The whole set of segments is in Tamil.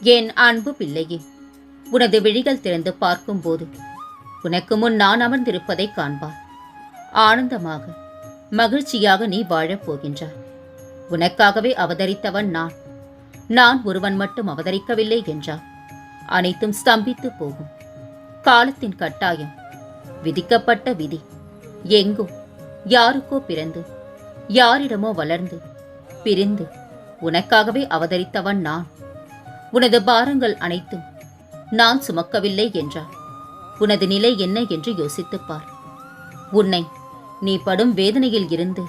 என் அன்பு பிள்ளையே? உனது விழிகள் திறந்து பார்க்கும்போது உனக்கு முன் நான் அமர்ந்திருப்பதை காண்பார் ஆனந்தமாக மகிழ்ச்சியாக நீ வாழப் போகின்றாய். உனக்காகவே அவதரித்தவன் நான். நான் ஒருவன் மட்டும் அவதரிக்கவில்லை என்றார் அனைத்தும் ஸ்தம்பித்து போகும். காலத்தின் கட்டாயம் விதிக்கப்பட்ட விதி. எங்கோ யாருக்கோ பிறந்து யாரிடமோ வளர்ந்து பிரிந்து உனக்காகவே அவதரித்தவன் நான். உனது பாரங்கள் அனைத்தும் நான் சுமக்கவில்லை என்றார். உனது நிலை என்ன என்று யோசித்துப்பார் உன்னை நீ படும் வேதனையில் இருந்து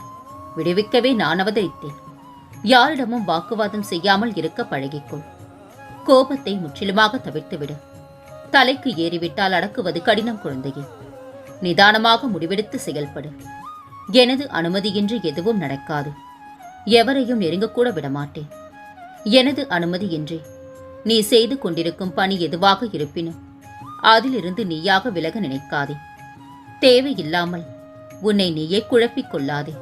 விடுவிக்கவே நான் அவதரித்தேன். யாரிடமும் வாக்குவாதம் செய்யாமல் இருக்க பழகிக்கொள். கோபத்தை முற்றிலுமாக தவிர்த்துவிடு. தலைக்கு ஏறிவிட்டால் அடக்குவது கடினம் குழந்தையே. நிதானமாக முடிவெடுத்து செயல்படு. எனது அனுமதியின்றி எதுவும் நடக்காது. எவரையும் நெருங்கக்கூட விடமாட்டேன். எனது அனுமதியின்றி நீ செய்து கொண்டிருக்கும் பணி எதுவாக இருப்பினும் அதிலிருந்து நீயாக விலக நினைக்காதே. தேவையில்லாமல் உன்னை நீயே குழப்பிக் கொள்ளாதே.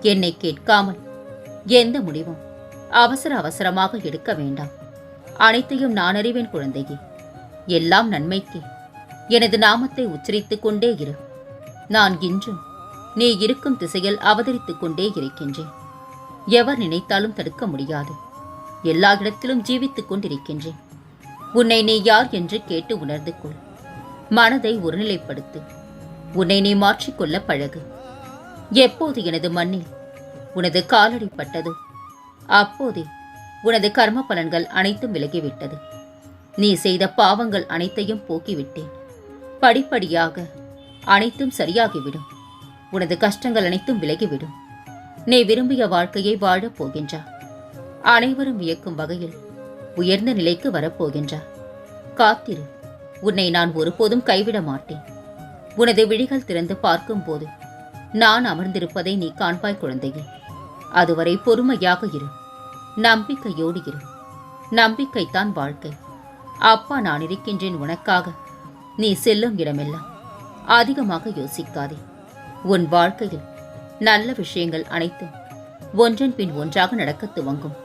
என்னை கேட்காமல் எந்த முடிவும் அவசர அவசரமாக எடுக்க வேண்டாம். அனைத்தையும் நான் அறிவேன் குழந்தையே. எல்லாம் நன்மைக்கே. எனது நாமத்தை உச்சரித்துக் கொண்டே இரு. நான் இன்றும் நீ இருக்கும் திசையில் அவதரித்துக் கொண்டே இருக்கின்றேன். எவர் நினைத்தாலும் தடுக்க முடியாது. எல்லா இடத்திலும் ஜீவித்துக் கொண்டிருக்கின்றேன். உன்னை நீ யார் என்று கேட்டு உணர்ந்து கொள். மனதை ஒருநிலைப்படுத்து. உன்னை நீ மாற்றிக்கொள்ள பழகு. எப்போது எனது மண்ணில் உனது காலடி பட்டதோ அப்போதே உனது கர்ம பலன்கள் அனைத்தும் விலகிவிட்டது. நீ செய்த பாவங்கள் அனைத்தையும் போக்கிவிட்டேன். படிப்படியாக அனைத்தும் சரியாகிவிடும். உனது கஷ்டங்கள் அனைத்தும் விலகிவிடும். நீ விரும்பிய வாழ்க்கையை வாழப் போகின்றாய் அனைவரும் வியக்கும் வகையில் உயர்ந்த நிலைக்கு வரப்போகின்றார் காத்திரு உன்னை நான் ஒருபோதும் கைவிட மாட்டேன். உனது விழிகள் திறந்து பார்க்கும்போது நான் அமர்ந்திருப்பதை நீ காண்பாய் குழந்தையே. அதுவரை பொறுமையாக இரு நம்பிக்கையோடு இரு. நம்பிக்கைத்தான் வாழ்க்கை. அப்பா நான் இருக்கின்றேன் உனக்காக. நீ செல்லும் இடமெல்லாம் அதிகமாக யோசிக்காதே. உன் வாழ்க்கையில் நல்ல விஷயங்கள் அனைத்தும் ஒன்றன் பின் ஒன்றாக நடக்கத் துவங்கும்.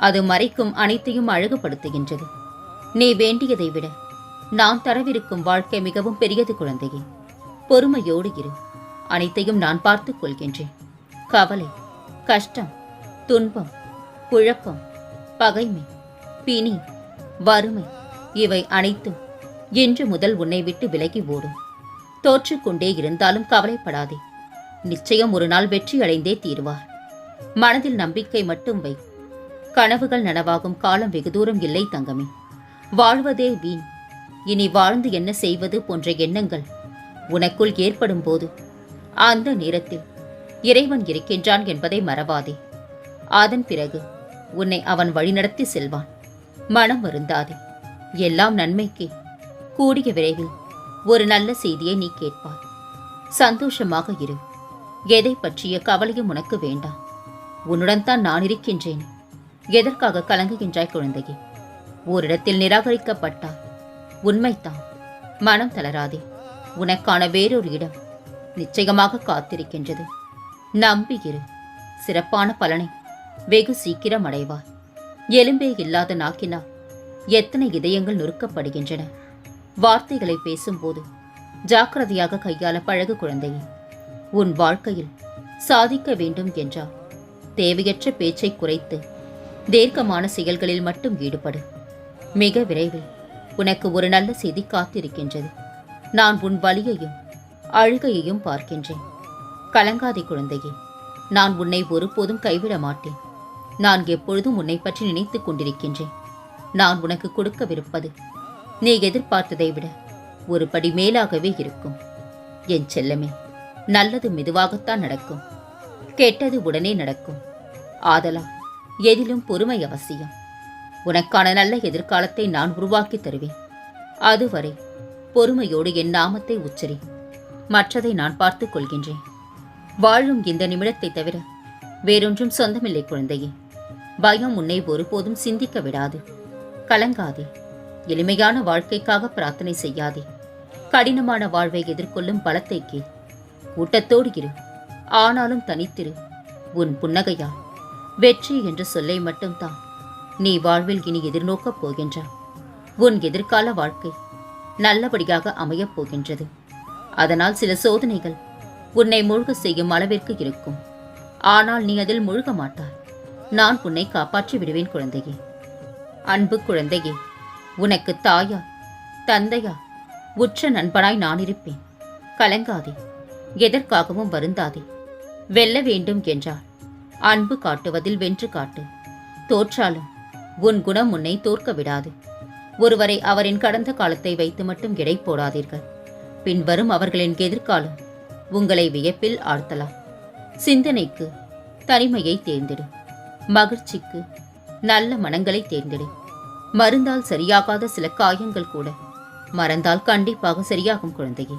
அது மறைக்கும் அனைத்தையும் அழகுபடுத்துகின்றது. நீ வேண்டியதை விட நான் தரவிருக்கும் வாழ்க்கை மிகவும் பெரியது குழந்தையே. பொறுமையோடு இரு. அனைத்தையும் நான் பார்த்துக் கொள்கின்றேன். கவலை கஷ்டம் துன்பம் குழப்பம் பகைமை பிணி வறுமை இவை அனைத்தும் இன்று முதல் உன்னை விட்டு விலகி ஓடும். தோற்றுக்கொண்டே இருந்தாலும் கவலைப்படாதே. நிச்சயம் ஒரு நாள் வெற்றி அடைந்தே தீருவார். மனதில் நம்பிக்கை மட்டும் வை. கனவுகள் நனவாகும் காலம் வெகு தூரம் இல்லை தங்கமே. வாழ்வதே வீண். இனி வாழ்ந்து என்ன செய்வது போன்ற எண்ணங்கள் உனக்குள் ஏற்படும் போது அந்த நேரத்தில் இறைவன் இருக்கின்றான் என்பதை மறவாதே. அதன் பிறகு உன்னை அவன் வழிநடத்தி செல்வான். மனம் வருந்தாதே. எல்லாம் நன்மைக்கே. கூடிய விரைவில் ஒரு நல்ல செய்தியை நீ கேட்பாய். சந்தோஷமாக இரு. எதை பற்றிய கவலையும் உனக்கு வேண்டாம். உன்னுடன் தான் நான் இருக்கின்றேன். எதற்காக கலங்குகின்றாய் குழந்தையே? ஓரிடத்தில் நிராகரிக்கப்பட்டால் உண்மைத்தான் மனம் தளராதே. உனக்கான வேறொரு இடம் நிச்சயமாக காத்திருக்கின்றது. நம்பியிரு சிறப்பான பலனை வெகு சீக்கிரம் அடைவார் எலும்பே இல்லாத நாக்கினால் எத்தனை இதயங்கள் நொறுக்கப்படுகின்றன. வார்த்தைகளை பேசும்போது ஜாக்கிரதையாக கையாள பழகு குழந்தையே. உன் வாழ்க்கையில் சாதிக்க வேண்டும் என்றால் தேவையற்ற பேச்சை குறைத்து தீர்க்கமான செயல்களில் மட்டும் ஈடுபடு. மிக விரைவில் உனக்கு ஒரு நல்ல செய்தி காத்திருக்கின்றது. நான் உன் வலியையும் அழுகையையும் பார்க்கின்றேன். கலங்காதே குழந்தையே நான் உன்னை ஒருபோதும் கைவிட மாட்டேன். நான் எப்பொழுதும் உன்னை பற்றி நினைத்துக் கொண்டிருக்கின்றேன். நான் உனக்கு கொடுக்கவிருப்பது நீ எதிர்பார்த்ததை விட ஒரு படி மேலாகவே இருக்கும். என் செல்லமே நல்லது மெதுவாகத்தான் நடக்கும். கெட்டது உடனே நடக்கும். ஆதலால் எதிலும் பொறுமை அவசியம். உனக்கான நல்ல எதிர்காலத்தை நான் உருவாக்கி தருவேன். அதுவரை பொறுமையோடு என் நாமத்தை உச்சரி. மற்றதை நான் பார்த்துக் கொள்கின்றேன். வாழும் இந்த நிமிடத்தை தவிர வேறொன்றும் சொந்தமில்லை குழந்தையே. பயம் உன்னை ஒருபோதும் சிந்திக்க விடாது. கலங்காதே. எளிமையான வாழ்க்கைக்காக பிரார்த்தனை செய்யாதே. கடினமான வாழ்வை எதிர்கொள்ளும் பலத்தை கே கூட்டத்தோடு இரு. ஆனாலும் தனித்திரு. உன் புன்னகையா? வெற்றி என்ற சொல்லை மட்டும்தான். நீ வாழ்வில் இனி எதிர்நோக்கப் போகின்றாய் உன் எதிர்கால வாழ்க்கை நல்லபடியாக அமையப் போகின்றது. அதனால் சில சோதனைகள் உன்னை முழுக செய்யும் அளவிற்கு இருக்கும். ஆனால் நீ அதில் முழுக மாட்டாய். நான் உன்னை காப்பாற்றி விடுவேன் குழந்தையே. அன்பு குழந்தையே உனக்கு தாயா தந்தையா உற்ற நண்பனாய் நான் இருப்பேன். கலங்காதே எதற்காகவும் வருந்தாதே. வெல்ல வேண்டும் என்றால் அன்பு காட்டுவதில் வென்று காட்டு. தோற்றாலும் உன் குணம் உன்னை தோற்க விடாது. ஒருவரை அவரின் கடந்த காலத்தை வைத்து மட்டும் எடை போடாதீர்கள். பின்வரும் அவர்களின் எதிர்காலம் உங்களை வியப்பில் ஆழ்த்தலாம். சிந்தனைக்கு தனிமையை தேர்ந்தெடு. மகிழ்ச்சிக்கு நல்ல மனங்களை தேர்ந்தெடு. மருந்தால் சரியாகாத சில காயங்கள் கூட மறந்தால் கண்டிப்பாக சரியாகும் குழந்தையே.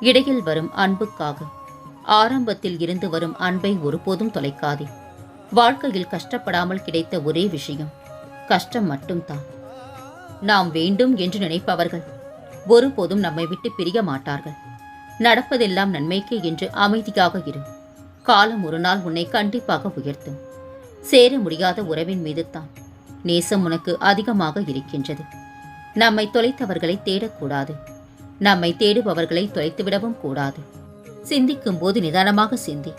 இடையில் வரும் அன்புக்காக ஆரம்பத்தில் இருந்து வரும் அன்பை ஒருபோதும் தொலைக்காதே. வாழ்க்கையில் கஷ்டப்படாமல் கிடைத்த ஒரே விஷயம் கஷ்டம் மட்டும்தான். நாம் வேண்டும் என்று நினைப்பவர்கள் ஒருபோதும் நம்மை விட்டு பிரிய மாட்டார்கள். நடப்பதெல்லாம் நன்மைக்கே என்று அமைதியாக இரு. காலம் ஒரு நாள் உன்னை கண்டிப்பாக உயர்த்தும். சேர முடியாத உறவின் மீது தான் நேசம் உனக்கு அதிகமாக இருக்கின்றது. நம்மை தொலைத்தவர்களை தேடக்கூடாது. நம்மை தேடுபவர்களை தொலைத்துவிடவும் கூடாது. சிந்திக்கும் போது நிதானமாக சிந்தி.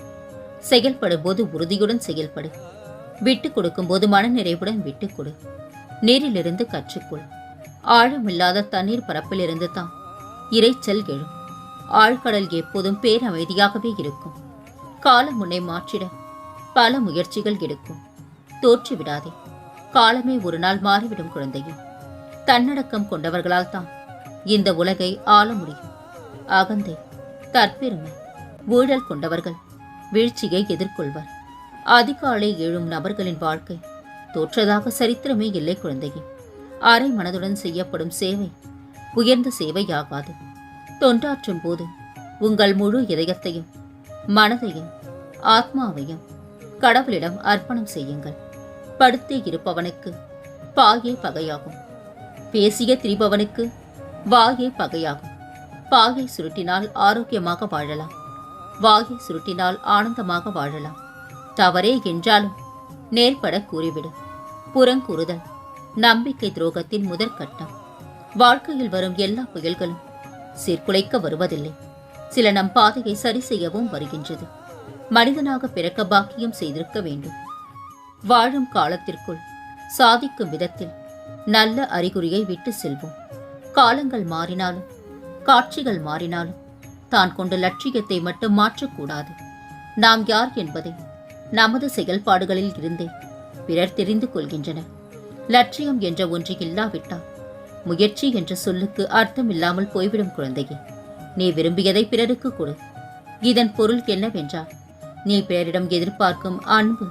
செயல்படும் போது உறுதியுடன் செயல்படு. விட்டுக் கொடுக்கும் போது மனநிறைவுடன் விட்டுக் கொடு. நீரிலிருந்து கற்றுக்கொள். ஆழமில்லாத தண்ணீர் பரப்பிலிருந்து தான் இரைச்சல் எழும். ஆழ்கடல் எப்போதும் பேரமைதியாகவே இருக்கும். காலம் உன்னை மாற்றிட பல முயற்சிகள் எடுக்கும். தோற்றுவிடாதே. காலமே ஒரு நாள் மாறிவிடும் குழந்தையும் தன்னடக்கம் கொண்டவர்களால் தான் இந்த உலகை ஆள முடியும். அகந்தை. தற்பெருமை ஊழல் கொண்டவர்கள் வீழ்ச்சியை எதிர்கொள்வர். அதிகாலை எழும் நபர்களின் வாழ்க்கை தோற்றதாக சரித்திரமே இல்லை குழந்தையே. அரை மனதுடன் செய்யப்படும் சேவை உயர்ந்த சேவையாகாது. தொண்டாற்றும் போது உங்கள் முழு இதயத்தையும் மனதையும் ஆத்மாவையும் கடவுளிடம் அர்ப்பணம் செய்யுங்கள். படுத்தே இருப்பவனுக்கு பாயே பகையாகும். பேசிய திரிபவனுக்கு வாயே பகையாகும். பாகை சுருட்டினால் ஆரோக்கியமாக வாழலாம். வாகை சுருட்டினால் ஆனந்தமாக வாழலாம். தவறே என்றாலும் நேர்பட கூறிவிடு. புறங்கூறுதல் நம்பிக்கை துரோகத்தின் முதற்கட்டம். வாழ்க்கையில் வரும் எல்லா புயல்களும் சீர்குலைக்க வருவதில்லை. சில நம் பாதையை சரி செய்யவும் வருகின்றது. மனிதனாக பிறக்க பாக்கியம் செய்திருக்க வேண்டும். வாழும் காலத்திற்குள் சாதிக்கும் விதத்தில் நல்ல அறிகுறியை விட்டு செல்வோம். காலங்கள் மாறினாலும் காட்சிகள் மாறினாலும் தான் கொண்ட லட்சியத்தை மட்டும் மாற்றக்கூடாது. நாம் யார் என்பதை நமது செயல்பாடுகளில் இருந்தே பிறர் தெரிந்து கொள்கின்றனர். லட்சியம் என்ற ஒன்று இல்லாவிட்டால் முயற்சி என்ற சொல்லுக்கு அர்த்தம் இல்லாமல் போய்விடும் குழந்தையே. நீ விரும்பியதை பிறருக்கு கொடு. இதன் பொருள் என்னவென்றால் நீ பிறரிடம் எதிர்பார்க்கும் அன்பு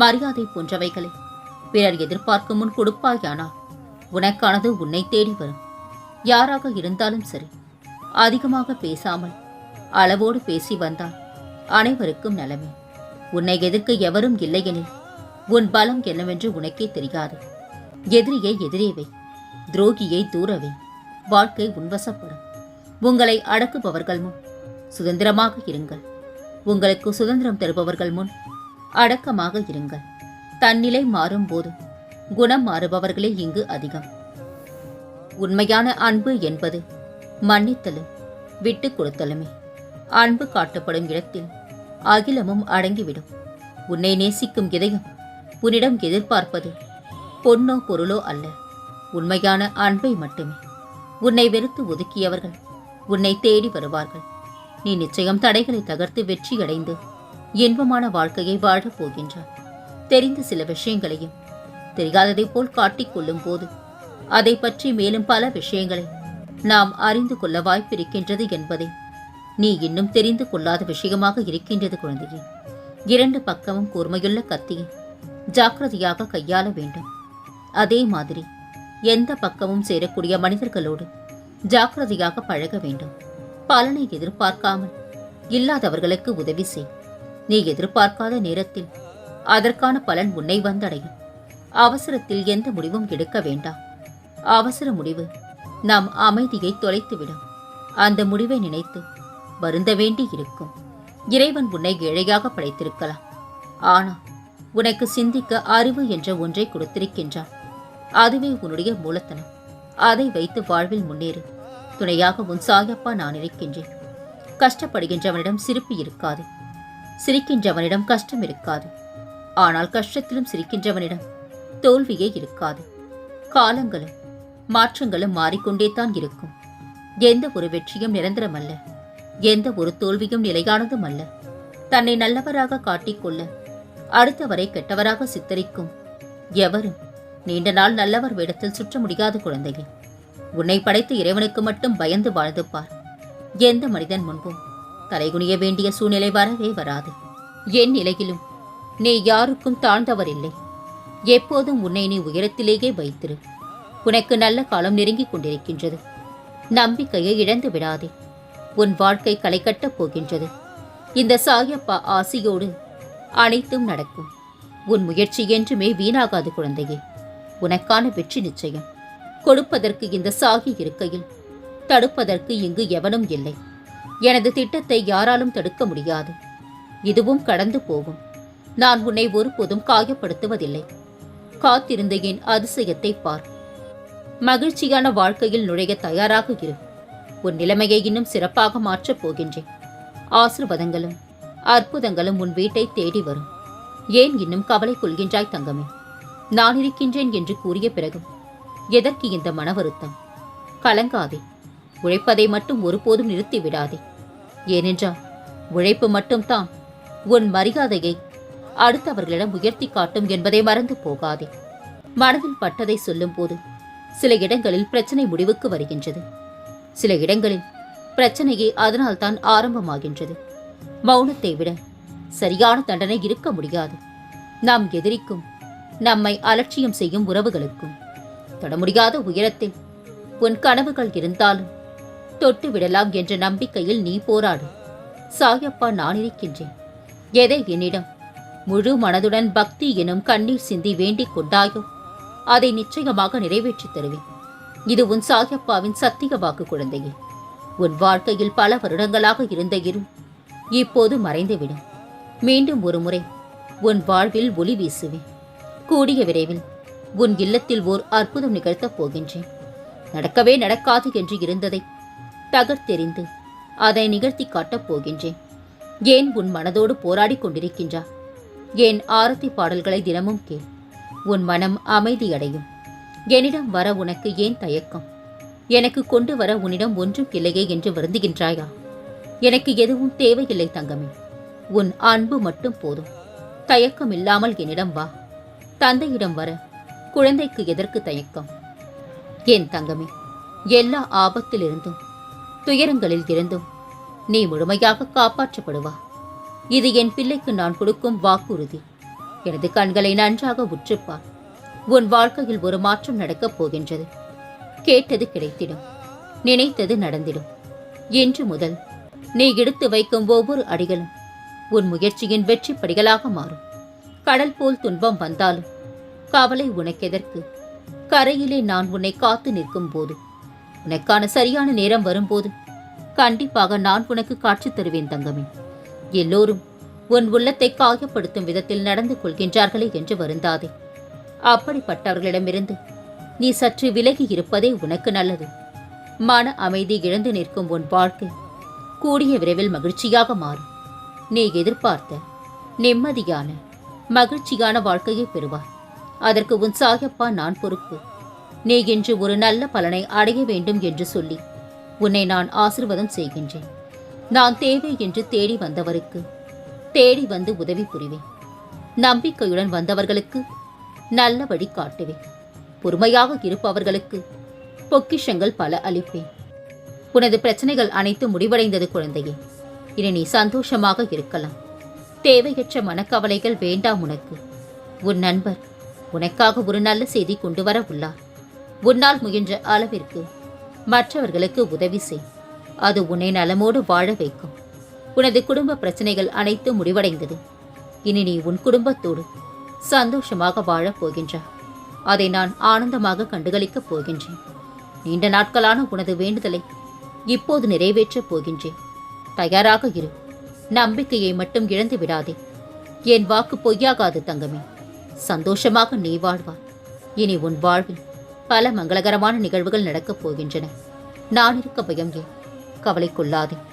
மரியாதை போன்றவைகளை பிறர் எதிர்பார்க்கும் முன் கொடுப்பாயானால் உனக்கானது உன்னை தேடி வரும். யாராக இருந்தாலும் சரி அதிகமாக பேசாமல் அளவோடு பேசி வந்தால் அனைவருக்கும் நலமே. உன்னை எதிர்க்க எவரும் இல்லையெனில் உன் பலம் என்னவென்று உனக்கே தெரியாது. எதிரியை எதிரேவை துரோகியை தூரவை வாழ்க்கை உன்வசப்படும். உங்களை அடக்குபவர்கள் முன் சுதந்திரமாக இருங்கள். உங்களுக்கு சுதந்திரம் தருபவர்கள் முன் அடக்கமாக இருங்கள். தன்னிலை மாறும்போது குணம் மாறுபவர்களே இங்கு அதிகம். உண்மையான அன்பு என்பது மன்னித்தலும் விட்டுக் கொடுத்தலுமே. அன்பு காட்டப்படும் இடத்தில் அகிலமும் அடங்கிவிடும். உன்னை நேசிக்கும் இதயம் உன்னிடம் எதிர்பார்ப்பது பொன்னோ பொருளோ அல்ல. உண்மையான அன்பை மட்டுமே. உன்னை வெறுத்து ஒதுக்கியவர்கள் உன்னை தேடி வருவார்கள். நீ நிச்சயம் தடைகளை தகர்த்து வெற்றியடைந்து இன்பமான வாழ்க்கையை வாழப் போகின்றாய். தெரிந்த சில விஷயங்களையும் தெரியாததைப் போல் காட்டிக்கொள்ளும் போது அதை பற்றி மேலும் பல விஷயங்களை நாம் அறிந்து கொள்ள வாய்ப்பிருக்கின்றது என்பதை. நீ இன்னும் தெரிந்து கொள்ளாத விஷயமாக இருக்கின்றது குழந்தையே. இரண்டு பக்கமும் கூர்மையுள்ள கத்தியை ஜாக்கிரதையாக கையாள வேண்டும். அதே மாதிரி எந்த பக்கமும் சேரக்கூடிய மனிதர்களோடு ஜாக்கிரதையாக பழக வேண்டும். பலனை எதிர்பார்க்காமல் இல்லாதவர்களுக்கு உதவி செய். நீ எதிர்பார்க்காத நேரத்தில் அதற்கான பலன் உன்னை வந்தடையும். அவசரத்தில் எந்த முடிவும் எடுக்க வேண்டாம். அவசர முடிவு நம் அமைதியை தொலைத்துவிடும். அந்த முடிவை நினைத்து வருந்த வேண்டி இருக்கும் இறைவன் உன்னை ஏழையாக படைத்திருக்கலாம். ஆனால் உனக்கு சிந்திக்க அறிவு என்ற ஒன்றை கொடுத்திருக்கின்றான். அதுவே உன்னுடைய மூலத்தனம். அதை வைத்து வாழ்வில் முன்னேறு. துணையாக உன் சாயப்பா நான் இருக்கின்றேன். கஷ்டப்படுகின்றவனிடம் சிரிப்பு இருக்காது. சிரிக்கின்றவனிடம் கஷ்டம் இருக்காது. ஆனால் கஷ்டத்திலும் சிரிக்கின்றவனிடம் தோல்வியே இருக்காது. காலங்களும் மாற்றங்களும் மாறிக்கொண்டே தான் இருக்கும். எந்த ஒரு வெற்றியும் நிரந்தரமல்ல. எந்த ஒரு தோல்வியும் நிலையானதும் அல்ல. தன்னை நல்லவராக காட்டிக்கொள்ள அடுத்தவரை கெட்டவராக சித்தரிக்கும் எவரும் நீண்ட நாள் நல்லவர் வேடத்தில் சுற்ற முடியாத குழந்தையே. உன்னை படைத்த இறைவனுக்கு மட்டும் பயந்து வாழ்ந்து பார் எந்த மனிதன் முன்பும் தலைகுனிய வேண்டிய சூழ்நிலை வரவே வராது. என் நிலையிலும் நீ யாருக்கும் தாழ்ந்தவர் இல்லை எப்போதும் உன்னை நீ உயரத்திலேயே வைத்திரு. உனக்கு நல்ல காலம் நெருங்கிக் கொண்டிருக்கின்றது. நம்பிக்கையை இழந்து விடாதே. உன் வாழ்க்கை களை கட்டப் போகின்றது. இந்த சாயப்பா ஆசியோடு அனைத்தும் நடக்கும். உன் முயற்சி என்றுமே வீணாகாது குழந்தையே. உனக்கான வெற்றி நிச்சயம். கொடுப்பதற்கு இந்த சாகி இருக்கையில் தடுப்பதற்கு இங்கு எவனும் இல்லை. எனது திட்டத்தை யாராலும் தடுக்க முடியாது. இதுவும் கடந்து போகும். நான் உன்னை ஒருபோதும் காயப்படுத்துவதில்லை. காத்திருந்த என் அதிசயத்தை பார். மகிழ்ச்சியான வாழ்க்கையில் நுழைய தயாராக இரு. உன் நிலைமையை இன்னும் சிறப்பாக மாற்றப் போகின்றேன். ஆசிர்வாதங்களும் அற்புதங்களும் உன் வீட்டை தேடி வரும். ஏன் இன்னும் கவலை கொள்கின்றாய் தங்கமே? நான் இருக்கின்றேன் என்று கூறிய பிறகும் எதற்கு இந்த மன வருத்தம்? கலங்காதே. உழைப்பதை மட்டும் ஒருபோதும் நிறுத்தி விடாதே. ஏனென்றால் உழைப்பு மட்டும்தான் உன் மரியாதையை அடுத்தவர்களிடம் உயர்த்தி காட்டும் என்பதை மறந்து போகாதே. மனதில் பட்டதை சொல்லும்போது சில இடங்களில் பிரச்சனை முடிவுக்கு வருகின்றது. சில இடங்களில் பிரச்சனையே அதனால்தான் ஆரம்பமாகின்றது. மௌனத்தை விட சரியான தண்டனை இருக்க முடியாது. நாம் எதிரிக்கும் நம்மை அலட்சியம் செய்யும் உறவுகளுக்கும் தொட முடியாத உயரத்தில் உன் கனவுகள் இருந்தாலும் தொட்டு விடலாம் என்ற நம்பிக்கையில் நீ போராடு. சாயப்பா நான் இருக்கின்றேன். எதை என்னிடம் முழு மனதுடன் பக்தி எனும் கண்ணீர் சிந்தி வேண்டிக் கொண்டாயோ? அதை நிச்சயமாக நிறைவேற்றித் தருவேன். இது உன் சாயப்பாவின் சத்திய வாக்கு குழந்தையே. உன் வாழ்க்கையில் பல வருடங்களாக இருந்த இருள் இப்போது மறைந்துவிடும். மீண்டும் ஒரு முறை உன் வாழ்வில் ஒளி வீசுவேன். கூடிய விரைவில் உன் இல்லத்தில் ஓர் அற்புதம் நிகழ்த்தப் போகின்றேன். நடக்கவே நடக்காது என்று இருந்ததை தகர்த்தெறிந்து அதை நிகழ்த்தி காட்டப் போகின்றேன். ஏன் உன் மனதோடு போராடிக் கொண்டிருக்கின்றா? என் ஆரத்தி பாடல்களை தினமும் கேள். உன் மனம் அமைதியடையும். என்னிடம் வர உனக்கு ஏன் தயக்கம்? எனக்கு கொண்டு வர உன்னிடம் ஒன்றும் இல்லையே என்று வருந்துகின்றாயா? எனக்கு எதுவும் தேவையில்லை தங்கமே. உன் அன்பு மட்டும் போதும். தயக்கம் இல்லாமல் என்னிடம் வா. தந்தையிடம் வர குழந்தைக்கு எதற்கு தயக்கம்? என் தங்கமே எல்லா ஆபத்திலிருந்தும் துயரங்களில் இருந்தும் நீ முழுமையாக காப்பாற்றப்படுவா. இது என் பிள்ளைக்கு நான் கொடுக்கும் வாக்குறுதி. எனது கண்களை நன்றாக உற்றுப்பார் உன் வாழ்க்கையில் ஒரு மாற்றம் நடக்கப் போகின்றது. கேட்டது கிடைத்திடும். நினைத்தது நடந்திடும். இன்று முதல் நீ எடுத்து வைக்கும் ஒவ்வொரு அடிகளும் உன் முயற்சியின் வெற்றி படிகளாக மாறும். கடல் போல் துன்பம் வந்தாலும் கவலை உனக்கெதற்கு? கரையிலே நான் உன்னை காத்து நிற்கும் போது உனக்கான சரியான நேரம் வரும்போது கண்டிப்பாக நான் உனக்கு காட்சி தருவேன் தங்கமே. எல்லோரும் உன் உள்ளத்தை காயப்படுத்தும் விதத்தில் நடந்து கொள்கின்றார்களே என்று வருந்தாதே. அப்படிப்பட்டவர்களிடமிருந்து நீ சற்று விலகி இருப்பதே உனக்கு நல்லது. மன அமைதி இழந்து நிற்கும் உன் வாழ்க்கை கூடிய விரைவில் மகிழ்ச்சியாக மாறும். நீ எதிர்பார்த்த நிம்மதியான மகிழ்ச்சியான வாழ்க்கையை பெறுவார் அதற்கு உன் சாயப்பா நான் பொறுப்பு. நீ இன்று ஒரு நல்ல பலனை அடைய வேண்டும் என்று சொல்லி உன்னை நான் ஆசிர்வாதம் செய்கின்றேன். நான் தேவை என்று தேடி வந்தவருக்கு தேடி வந்து உதவி புரிவேன். நம்பிக்கையுடன் வந்தவர்களுக்கு நல்ல வழி காட்டுவேன். பொறுமையாக இருப்பவர்களுக்கு பொக்கிஷங்கள் பல அளிப்பேன். உனது பிரச்சனைகள் அனைத்தும் முடிவடைந்தது குழந்தையே. இனி நீ சந்தோஷமாக இருக்கலாம். தேவையற்ற மனக்கவலைகள் வேண்டாம் உனக்கு. உன் நண்பர் உனக்காக ஒரு நல்ல செய்தி கொண்டு வர உள்ளார். உன்னால் முயன்ற அளவிற்கு மற்றவர்களுக்கு உதவி செய். அது உன்னை நலமோடு வாழ வைக்கும். உனது குடும்ப பிரச்சனைகள் அனைத்தும் முடிவடைந்தது. இனி நீ உன் குடும்பத்தோடு சந்தோஷமாக வாழப் போகின்றாய். அதை நான் ஆனந்தமாக கண்டுகளிக்கப் போகின்றேன். நீண்ட நாட்களான உனது வேண்டுதலை இப்போது நிறைவேற்றப் போகின்றேன். தயாராக இரு. நம்பிக்கையை மட்டும் இழந்து விடாதே. என் வாக்கு பொய்யாகாது தங்கமே. சந்தோஷமாக நீ வாழ்வாய். இனி உன் வாழ்வில் பல மங்களகரமான நிகழ்வுகள் நடக்கப் போகின்றன. நான் இருக்க பயம் ஏன்?